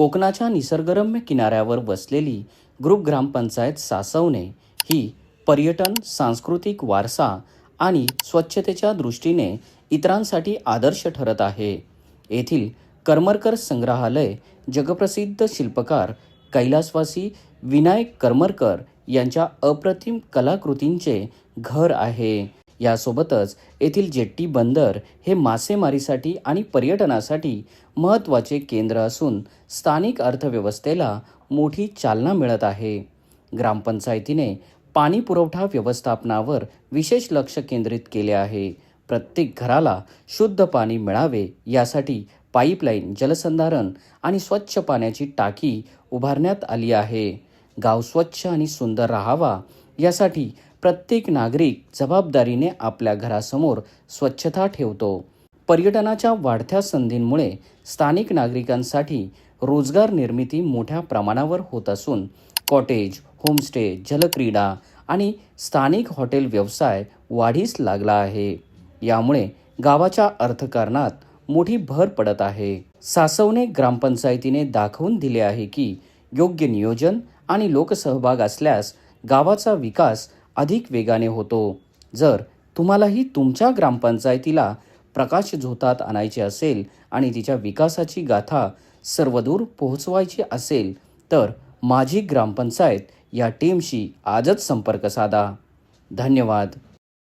कोकणाच्या निसर्गरम्य किनाऱ्यावर वसलेली ग्रुप ग्रामपंचायत सासवणे ही पर्यटन सांस्कृतिक वारसा आणि स्वच्छतेच्या दृष्टीने इतरांसाठी आदर्श ठरत आहे. येथील करमरकर संग्रहालय जगप्रसिद्ध शिल्पकार कैलासवासी विनायक करमरकर यांच्या अप्रतिम कलाकृतींचे घर आहे. यासोबतच येथील जेट्टी बंदर हे मासेमारीसाठी आणि पर्यटनासाठी महत्त्वाचे केंद्र असून स्थानिक अर्थव्यवस्थेला मोठी चालना मिळत आहे. ग्रामपंचायतीने पाणी पुरवठा व्यवस्थापनावर विशेष लक्ष केंद्रित केले आहे. प्रत्येक घराला शुद्ध पाणी मिळावे यासाठी पाईपलाईन जलसंधारण आणि स्वच्छ पाण्याची टाकी उभारण्यात आली आहे. गाव स्वच्छ आणि सुंदर राहावा यासाठी प्रत्येक नागरिक जबाबदारीने आपल्या घरासमोर स्वच्छता ठेवतो. पर्यटनाच्या वाढत्या संधींमुळे स्थानिक नागरिकांसाठी रोजगार निर्मिती मोठ्या प्रमाणावर होत असून कॉटेज होमस्टे जलक्रीडा आणि स्थानिक हॉटेल व्यवसाय वाढीस लागला आहे. यामुळे गावाच्या अर्थकारणात मोठी भर पडत आहे. सासवणे ग्रामपंचायतीने दाखवून दिले आहे की योग्य नियोजन आणि लोकसहभाग असल्यास गावाचा विकास अधिक वेगाने होतो. जर तुम्हालाही तुमच्या ग्रामपंचायतीला प्रकाश झोतात आणायचे असेल आणि तिच्या विकासाची गाथा सर्वदूर पोहोचवायची असेल तर माझी ग्रामपंचायत या टीमशी आजच संपर्क साधा. धन्यवाद.